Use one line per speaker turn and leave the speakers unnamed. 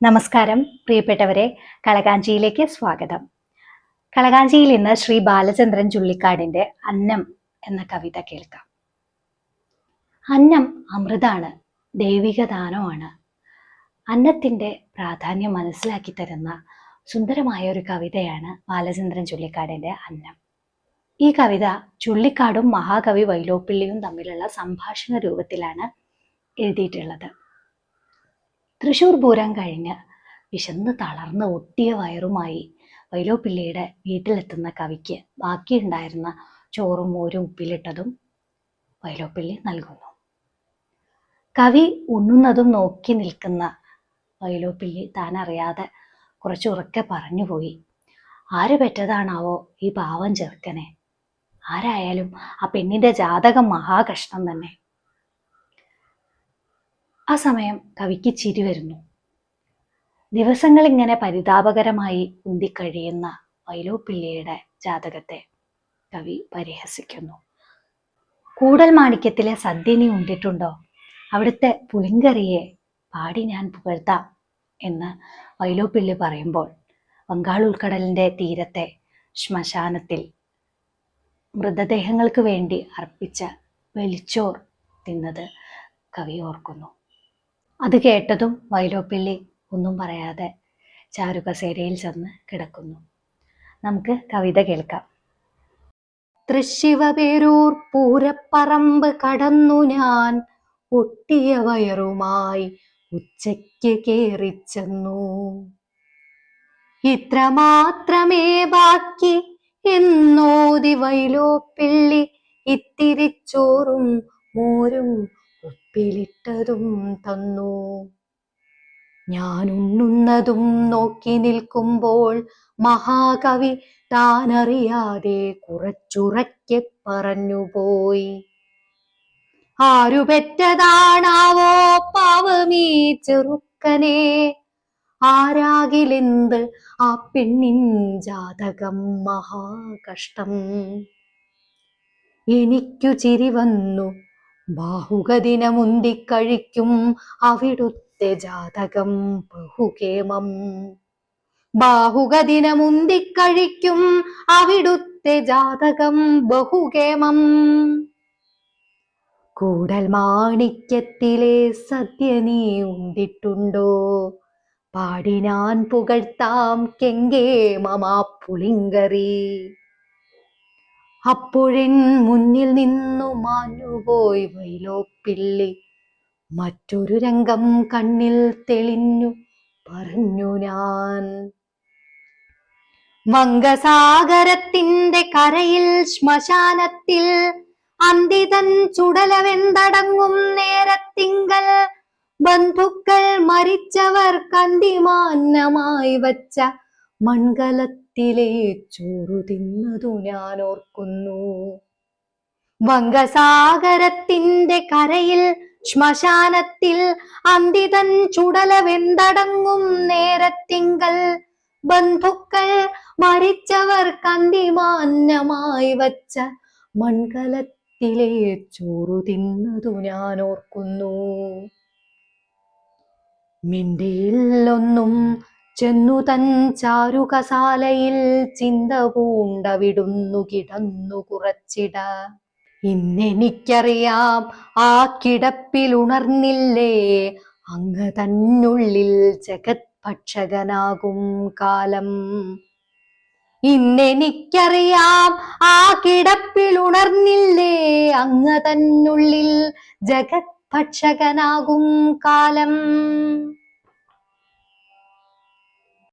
നമസ്കാരം പ്രിയപ്പെട്ടവരെ കളകാഞ്ചിയിലേക്ക് സ്വാഗതം. കളകാഞ്ചിയിൽ ഇന്ന് ശ്രീ ബാലചന്ദ്രൻ ചുള്ളിക്കാടിന്റെ അന്നം എന്ന കവിത കേൾക്കാം. അന്നം അമൃതാണ് ദൈവിക ദാനമാണ് അന്നത്തിന്റെ പ്രാധാന്യം മനസ്സിലാക്കി തരുന്ന സുന്ദരമായ ഒരു കവിതയാണ് ബാലചന്ദ്രൻ ചുള്ളിക്കാടിന്റെ അന്നം. ഈ കവിത ചുള്ളിക്കാടും മഹാകവി വൈലോപ്പിള്ളിയും തമ്മിലുള്ള സംഭാഷണ രൂപത്തിലാണ് എഴുതിയിട്ടുള്ളത്. തൃശൂർ പൂരം കഴിഞ്ഞ് വിശന്ന് തളർന്ന് ഒട്ടിയ വയറുമായി വൈലോപ്പിള്ളിയുടെ വീട്ടിലെത്തുന്ന കവിക്ക് ബാക്കിയുണ്ടായിരുന്ന ചോറും മോരും ഉപ്പിലിട്ടതും വൈലോപ്പിള്ളി നൽകുന്നു. കവി ഉണ്ണുന്നതും നോക്കി നിൽക്കുന്ന വൈലോപ്പിള്ളി താൻ അറിയാതെ കുറച്ച് കുറച്ചുറക്കെ പറഞ്ഞുപോയി. ആര് പെറ്റതാണാവോ ഈ പാവം ചെറുക്കനെ? ആരായാലും ആ പെണ്ണിന്റെ ജാതകം മഹാകഷ്ടം തന്നെ. ആ സമയം കവിക്ക് ചിരി വരുന്നു. ദിവസങ്ങൾ ഇങ്ങനെ പരിതാപകരമായി ഉന്തിക്കഴിയുന്ന വൈലോപ്പിള്ളിയുടെ ജാതകത്തെ കവി പരിഹസിക്കുന്നു. കൂടൽ മാണിക്യത്തിലെ സദ്യനി ഉണ്ടിട്ടുണ്ടോ? അവിടുത്തെ പുളിങ്കറിയെ പാടി ഞാൻ പുകഴ്ത്താം എന്ന് വൈലോപ്പിള്ളി പറയുമ്പോൾ ബംഗാൾ ഉൾക്കടലിന്റെ തീരത്തെ ശ്മശാനത്തിൽ മൃതദേഹങ്ങൾക്ക് വേണ്ടി അർപ്പിച്ച വെളിച്ചോർ തിന്നത് കവി ഓർക്കുന്നു. അത് കേട്ടതും വൈലോപ്പിള്ളി ഒന്നും പറയാതെ ചാരുകസേരയിൽ ചെന്ന് കിടക്കുന്നു. നമുക്ക് കവിത കേൾക്കാം. തൃശിവപേരൂർ പൂരപ്പറമ്പ് കടന്നു ഞാൻ ഒട്ടിയ വയറുമായി ഉച്ചയ്ക്ക് കേറിച്ചെന്നു ഇത്ര മാത്രമേ ബാക്കി എന്നോതി വൈലോപ്പിള്ളി ഇത്തിരിച്ചോറും മോരും ഉപ്പിലിട്ടതും തന്നു. ഞാൻ ഉണ്ണുന്നതും നോക്കി നിൽക്കുമ്പോൾ മഹാകവി താനറിയാതെ കുറച്ചുറക്കെ പറഞ്ഞുപോയി. ആരു പെറ്റതാണാവോ പാവമീ ചെറുക്കനെ? ആരാകിലെന്ത് ആ പെണ്ണിൻ ജാതകം മഹാകഷ്ടം? എനിക്കു ചിരി വന്നു. ബാഹുകദിനമുന്തിക്കഴിക്കും അവിടുത്തെ ജാതകം ബഹുകേമം. ബാഹുകദിനമുന്തിക്കഴിക്കും അവിടുത്തെ ജാതകം ബഹുകേമം. കൂടൽ മാണിക്യത്തിലെ സദ്യ നീ ഉണ്ടിട്ടുണ്ടോ പാടിനാൻ പുകഴ്ത്താം കെങ്കേമമാ പുളിങ്കറി. അപ്പോഴെൻ മുന്നിൽ നിന്നു മാഞ്ഞുപോയി വൈലോപ്പിള്ളി. മറ്റൊരു രംഗം കണ്ണിൽ തെളിഞ്ഞു പറഞ്ഞു ഞാൻ. വങ്കസാഗരത്തിന്റെ കരയിൽ ശ്മശാനത്തിൽ അന്തിതൻ ചുടലവെന്തടങ്ങും നേരത്തിങ്കൽ. ബന്ധുക്കൾ മരിച്ചവർ കന്തിമാന്നമായി വച്ച മൺകലത്തിലെ ചോറു തിന്നതു ഞാൻ ഓർക്കുന്നു വങ്കസാഗരത്തിന്റെ കരയിൽ ശ്മശാനത്തിൽ അന്തിതൻ ചുടലവെന്തടങ്ങും നേരത്തിങ്കൽ. ബന്ധുക്കൾ മരിച്ചവർ കന്തിമാന്നമായി വച്ച മൺകലത്തിലെ ചോറു തിന്നതു ഞാൻ ഓർക്കുന്നു മിണ്ടിയില്ലൊന്നും ചെന്നു തൻ ചാരുകസാലയിൽ ചിന്ത പൂണ്ടവിടുന്നു കിടന്നു കുറച്ചിട. ഇന്നെനിക്കറിയാം ആ കിടപ്പിൽ ഉണർന്നില്ലേ അങ്ങ് തന്നുള്ളിൽ ജഗത് ഭക്ഷകനാകും കാലം. ഇന്നെനിക്കറിയാം ആ കിടപ്പിൽ ഉണർന്നില്ലേ അങ്ങ് തന്നുള്ളിൽ ജഗത് ഭക്ഷകനാകും കാലം.